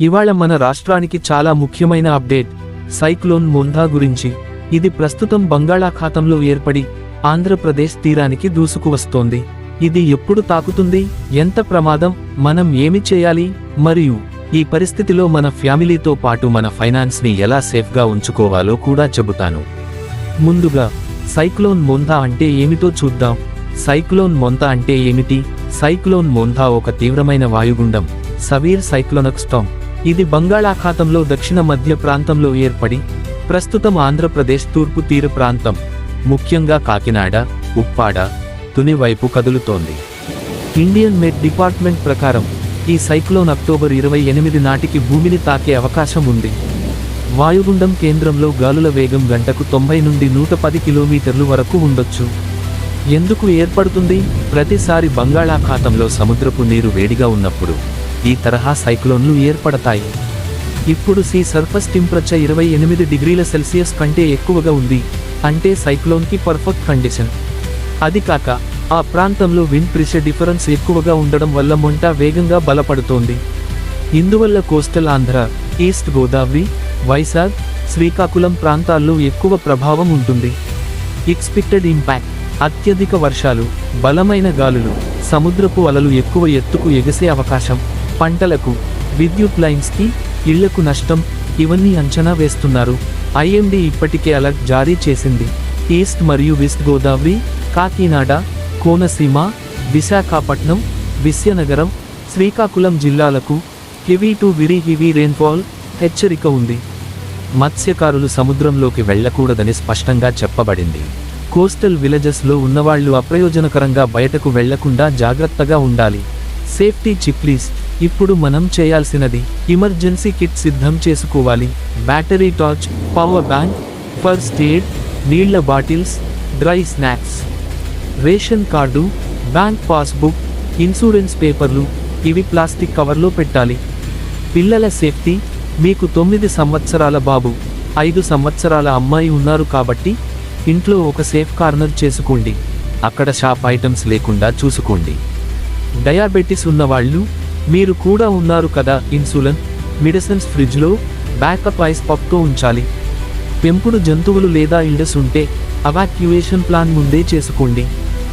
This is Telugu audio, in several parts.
ఇవాళ మన రాష్ట్రానికి చాలా ముఖ్యమైన అప్డేట్ సైక్లోన్ మొందా గురించి. ఇది ప్రస్తుతం బంగాళాఖాతంలో ఏర్పడి ఆంధ్రప్రదేశ్ తీరానికి దూసుకువస్తోంది. ఇది ఎప్పుడు తాకుతుంది ఎంత ప్రమాదం మనం ఏమి చేయాలి మరియు ఈ పరిస్థితిలో మన ఫ్యామిలీతో పాటు మన ఫైనాన్స్ని ఎలా సేఫ్గా ఉంచుకోవాలో కూడా చెబుతాను. ముందుగా సైక్లోన్ మొంతా అంటే ఏమిటో చూద్దాం. సైక్లోన్ మొంతా అంటే ఏమిటి? సైక్లోన్ మొంతా ఒక తీవ్రమైన వాయుగుండం సవీర్ సైక్లోనక్ ఇది బంగాళాఖాతంలో దక్షిణ మధ్య ప్రాంతంలో ఏర్పడి ప్రస్తుతం ఆంధ్రప్రదేశ్ తూర్పు తీర ప్రాంతం ముఖ్యంగా కాకినాడ ఉప్పాడ తుని వైపు కదులుతోంది. ఇండియన్ మెట్ డిపార్ట్మెంట్ ప్రకారం ఈ సైక్లోన్ అక్టోబర్ ఇరవై ఎనిమిది నాటికి భూమిని తాకే అవకాశం ఉంది. వాయుగుండం కేంద్రంలో గాలుల వేగం గంటకు తొంభై నుండి నూట పది కిలోమీటర్లు వరకు ఉండొచ్చు. ఎందుకు ఏర్పడుతుంది? ప్రతిసారి బంగాళాఖాతంలో సముద్రపు నీరు వేడిగా ఉన్నప్పుడు. ఈ తరహా సైక్లోన్లు ఏర్పడతాయి. ఇప్పుడు సీ సర్ఫస్ టెంపరేచర్ ఇరవై ఎనిమిది డిగ్రీల సెల్సియస్ కంటే ఎక్కువగా ఉంది. అంటే సైక్లోన్కి పర్ఫెక్ట్ కండిషన్. అది కాక ఆ ప్రాంతంలో విండ్ ప్రెషర్ డిఫరెన్స్ ఎక్కువగా ఉండడం వల్ల మంట వేగంగా బలపడుతోంది. ఇందువల్ల కోస్టల్ ఆంధ్ర ఈస్ట్ గోదావరి వైజాగ్ శ్రీకాకుళం ప్రాంతాల్లో ఎక్కువ ప్రభావం ఉంటుంది. ఎక్స్పెక్టెడ్ ఇంపాక్ట్ అత్యధిక వర్షాలు బలమైన గాలులు సముద్రపు అలలు ఎక్కువ ఎత్తుకు ఎగసే అవకాశం. పంటలకు విద్యుత్ లైన్స్కి ఇళ్ళకు నష్టం ఇవన్నీ అంచనా వేస్తున్నారు. ఐఎండీ ఇప్పటికే అలర్ట్ జారీ చేసింది. ఈస్ట్ మరియు వెస్ట్ గోదావరి కాకినాడ కోనసీమ విశాఖపట్నం విశ్యనగరం శ్రీకాకుళం జిల్లాలకు heavy to very heavy rainfall హెచ్చరిక ఉంది. మత్స్యకారులు సముద్రంలోకి వెళ్ళకూడదని స్పష్టంగా చెప్పబడింది. కోస్టల్ విలేజెస్లో ఉన్నవాళ్ళు అప్రయోజనకరంగా బయటకు వెళ్ళకుండా జాగ్రత్తగా ఉండాలి. సేఫ్టీ చిప్లీస్ ఇప్పుడు మనం చేయాల్సినది ఎమర్జెన్సీ కిట్ సిద్ధం చేసుకోవాలి. Battery torch power bank first aid నీళ్ళ bottles dry snacks ration card bank passbook insurance పేపర్లు ఇవి ప్లాస్టిక్ కవర్లో పెట్టాలి. పిల్లల సేఫ్టీ మీకు తొమ్మిది సంవత్సరాల బాబు ఐదు సంవత్సరాల అమ్మాయి ఉన్నారు కాబట్టి ఇంట్లో ఒక సేఫ్ కార్నర్ చేసుకోండి. అక్కడ షాప్ ఐటమ్స్ లేకుండా చూసుకోండి. డయాబెటిస్ ఉన్నవాళ్ళు మీరు కూడా ఉన్నారు కదా ఇన్సులిన్ మెడిసిన్స్ ఫ్రిడ్జ్లో బ్యాకప్ ఐస్ పప్తో ఉంచాలి. పెంపుడు జంతువులు లేదా ఇండస్ ఉంటే అవాక్యుయేషన్ ప్లాన్ ముందే చేసుకోండి.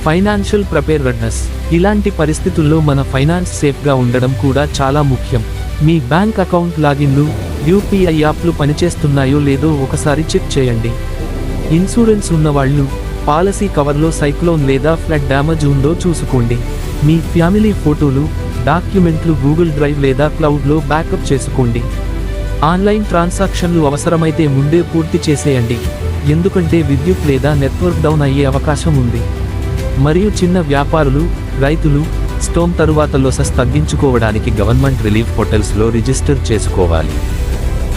ఫైనాన్షియల్ ప్రిపేర్డ్నెస్ ఇలాంటి పరిస్థితుల్లో మన ఫైనాన్స్ సేఫ్గా ఉండడం కూడా చాలా ముఖ్యం. మీ బ్యాంక్ అకౌంట్ లాగిన్లు యూపీఐ యాప్లు పనిచేస్తున్నాయో లేదో ఒకసారి చెక్ చేయండి. ఇన్సూరెన్స్ ఉన్నవాళ్ళు పాలసీ కవర్లో సైక్లోన్ లేదా ఫ్లడ్ డ్యామేజ్ ఉందో చూసుకోండి. మీ ఫ్యామిలీ ఫోటోలు డాక్యుమెంట్లు గూగుల్ డ్రైవ్ లేదా క్లౌడ్లో బ్యాకప్ చేసుకోండి. ఆన్లైన్ ట్రాన్సాక్షన్లు అవసరమైతే ముందే పూర్తి చేసేయండి. ఎందుకంటే విద్యుత్ లేదా నెట్వర్క్ డౌన్ అయ్యే అవకాశం ఉంది. మరియు చిన్న వ్యాపారులు రైతులు స్టోమ్ తరువాత లొసస్ తగ్గించుకోవడానికి గవర్నమెంట్ రిలీఫ్ పోర్టల్స్లో రిజిస్టర్ చేసుకోవాలి.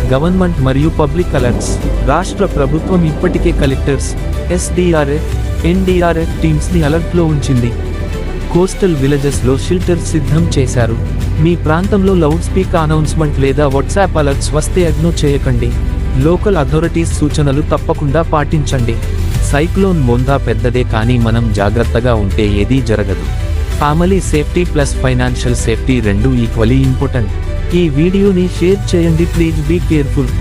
గవర్నమెంట్ మరియు పబ్లిక్ అలర్ట్స్ రాష్ట్ర ప్రభుత్వం ఇప్పటికే కలెక్టర్స్ ఎస్డిఆర్ఎఫ్ ఎన్డీఆర్ఎఫ్ టీమ్స్ని అలర్ట్లో ఉంచింది. కోస్టల్ విలేజెస్లో షిల్టర్ సిద్ధం చేశారు. మీ ప్రాంతంలో లౌడ్ స్పీక్ అనౌన్స్మెంట్ లేదా వాట్సాప్ అలర్ట్స్ వస్తే అగ్నో చేయకండి. లోకల్ అథారిటీస్ సూచనలు తప్పకుండా పాటించండి. సైక్లోన్ మొందా పెద్దదే కానీ మనం జాగ్రత్తగా ఉంటే ఏదీ జరగదు. Family safety plus financial safety రెండు ఈక్వలీ ఇంపార్టెంట్. ఈ వీడియోని షేర్ చేయండి ప్లీజ్ బీ కేర్ఫుల్.